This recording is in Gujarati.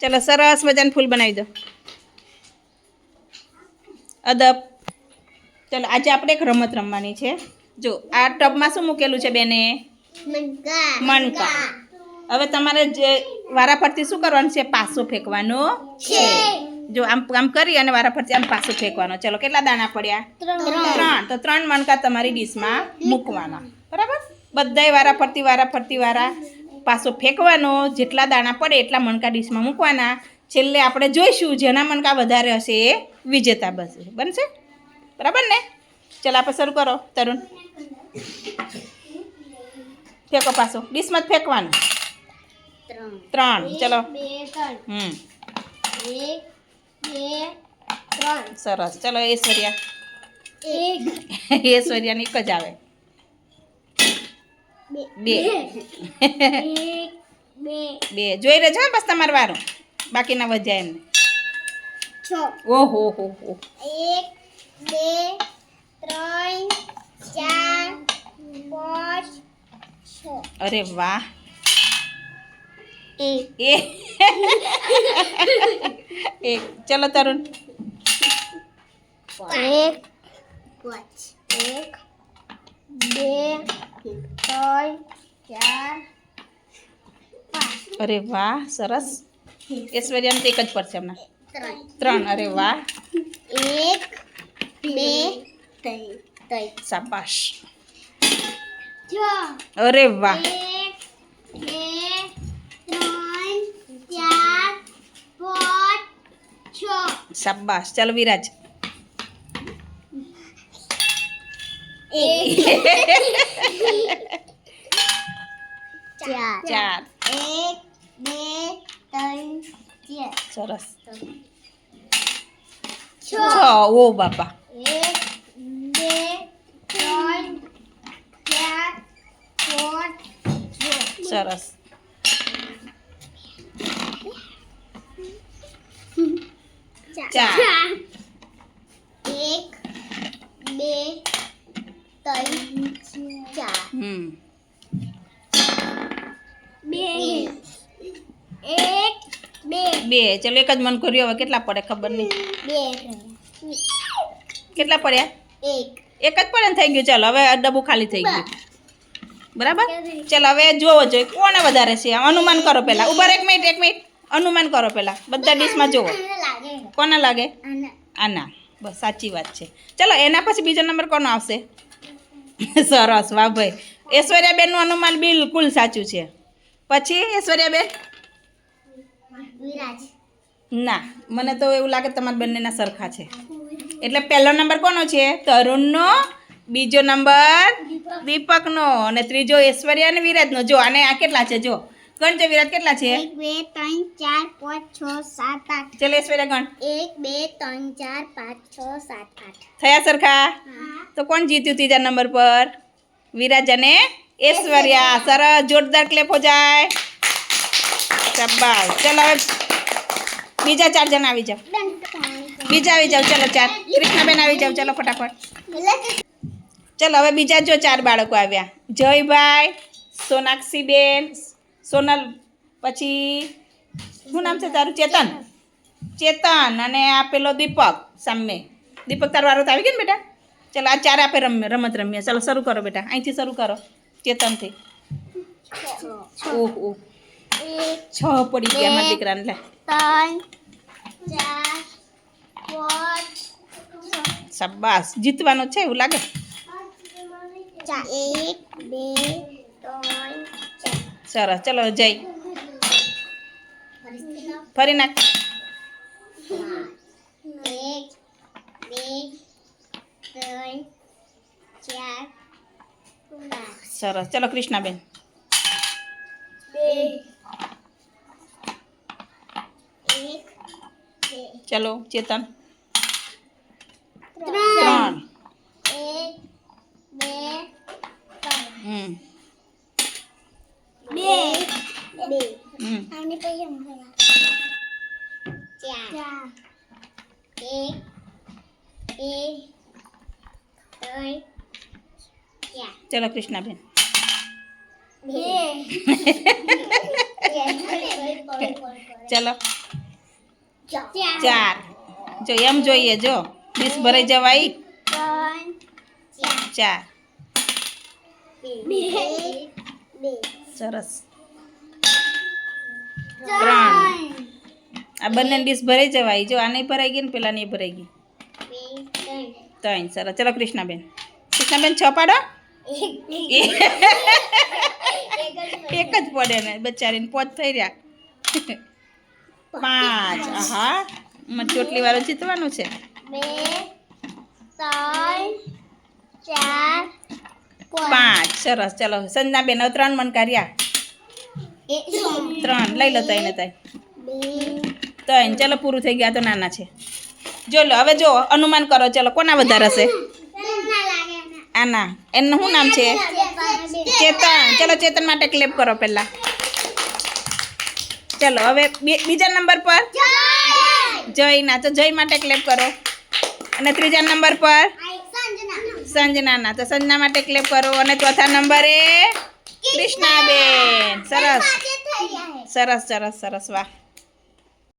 ચલો સરસ મજાનું ફૂલ બનાવી દો. અદબ. ચાલો આજે આપણે એક રમત રમવાની છે. જો આ ટબમાં શું મૂકેલું છે બેને? મણકા. હવે તમારે જે વારાફરતી શું કરવાનું છે? પાસો ફેંકવાનો છે. જો આમ આમ કરી અને વારાફરતી આમ પાસો ફેંકવાનો. ચલો કેટલા દાણા પડ્યા? ત્રણ. તો ત્રણ મણકા તમારી ડીશમાં મૂકવાના. બરાબર? બધાય વારા ફરતી વારા. પાછો ફેંકવાનો જેટલા દાણા પડે એટલા મણકા ડીશમાં મૂકવાના. છેલ્લે આપણે જોઈશું જેના મણકા વધારે હશે એ વિજેતા બનશે. બનશે? બરાબર ને? ચલો આપણે શરૂ કરો તરુણ. ફેંકો પાછો. ડીશમાં જ ફેંકવાનું. ત્રણ. ચલો. હમ. સરસ. ચલો ઐશ્વર્યા એક. ઐશ્વર્યાની એક જ આવે. બે. બે. જોઈ રહેજો હા બસ તમારો વારો. બાકીના વધ્યા એમને. છ. ઓહો હો હો. એક બે ત્રણ ચાર પાંચ છ. અરે વાહ. એ. એ. એક ચલો તરુણ. એક પાંચ. એક ત્રણ ચાર અરે વાહ સરસ. ઐશ્વર્યાને તો એક જ પડશે હમણાં. ત્રણ. અરે વાહ. એક બે ત્રણ. ત્રણ. શાબાશ. અરે વાહ. એક બે ત્રણ ચાર પાંચ છ. શાબાશ. ચાલો વિરાજ. એક. ચાર. ચાર. એક બે ત્રણ ચાર. સરસ. છ. છ. ઓ બાપા. એક બે ત્રણ ચાર પાંચ સરસ. ચાર. એક બે ત્રણ ચાર હમ. બે. એક બે. બે. ચલો એક જ મન કર્યો. હવે કેટલા પડે ખબર નહીં. બે. કેટલા પડ્યા? એક. એક જ પડે થઈ ગયું. ચાલો હવે ડબ્બુ ખાલી થઈ ગયું. બરાબર? ચાલો હવે જોવો જોઈએ કોને વધારે છે? અનુમાન કરો પહેલાં. ઊભા એક મિનિટ એક મિનિટ. અનુમાન કરો પહેલાં. બધા ડીશમાં જોવો. કોને લાગે? આના. બસ સાચી વાત છે. ચલો એના પછી બીજો નંબર કોનો આવશે? સરસ વાહ ભાઈ. ઐશ્વર્યાબેનનું અનુમાન બિલકુલ સાચું છે. પછી ઐશ્વર્યાબેન? વિરાજ. ના મને તો એવું લાગે તમારા બંનેના સરખા છે. એટલે પહેલો નંબર કોનો છે? તરુણનો બીજો નંબર દીપકનો અને ત્રીજો ઐશ્વર્યા અને વિરાજનો. જો અને આ કેટલા છે? જો ગણ છે વિરાજ કેટલા છે? એક બે ત્રણ ચાર પાંચ છ સાત આઠ. ચલો ઐશ્વર્યા ગણ. એક બે ત્રણ ચાર પાંચ છ સાત આઠ. થયા સરખા? તો કોણ જીત્યું ત્રીજા નંબર પર? વિરાજ અને ઐશ્વર્યા. સરસ જોરદાર ક્લેપ હો જાય. શાબાશ. ચલો હવે બીજા ચાર જણ આવી જાઓ. બીજા આવી જાઓ. ચલો ચાર. કૃષ્ણાબેન આવી જાઓ. ચલો ફટાફટ. ચલો હવે બીજા જો ચાર બાળકો આવ્યા. જયભાઈ સોનાક્ષીબેન સોનલ પછી શું નામ છે તારું? ચેતન. ચેતન અને આ પેલો દીપક સામે. દીપક તારો વારો તો આવી ગયો ને બેટા? ચલો, આ ચાર આપે રમીએ રમત રમીએ. ચાલો, શરૂ કરો બેટા. અહીંથી શરૂ કરો. ચેતનથી. ઓહ. ઓહ છ પડી ગયા મારા દીકરાને. લે. શાબાશ. જીતવાનો છે એવું લાગે? સરસ. ચલો, જય. ફરી નાખ. બે ત્રણ ચાર પાંચ સરસ. ચલો કૃષ્ણાબેન. ચલો ચેતન. ત્રણ. એક. એક ત્રણ. ચલો કૃષ્ણાબેન બે ચલો ચાર ચાર જો એમ જોઈએ જો ડીશ ભરાઈ જવાય ત્રણ ચાર ચાર બે બે સરસ ત્રણ આ બંને ડીશ ભરાઈ જવાય જો આ નહીં ભરાઈ ગઈ ને પેલા નહીં ભરાઈ ગઈ બે ત્રણ ત્રણ સરસ ચલો કૃષ્ણાબેન કૃષ્ણાબેન છ પાડો એક જ પડે ને બચારીને પોચ થઈ રહ્યા. પાંચ હા મને ચોટલી વાળું જીતવાનું છે. બે ત્રણ ચાર પાંચ. સરસ. ચલો સંજના બેન ત્રણ મન કર્યા ત્રણ. લઈ લો તઈને તઈ. ત્રણ ચલો પૂરું થઈ ગયા. તો નાના છે. જો લો હવે જો અનુમાન કરો. ચલો કોના વધારે હશે? આના. એનું શું નામ છે? ચેતન. ચલો, ચેતન માટે ક્લેપ કરો પહેલા. ચલો, હવે બીજા નંબર પર? જયના. તો જય માટે ક્લેપ કરો. અને ત્રીજા નંબર પર? સંજનાના. તો સંજના માટે ક્લેપ કરો. અને ચોથા નંબરે કૃષ્ણાબેન. સરસ. સરસ સરસ સરસ. વાહ.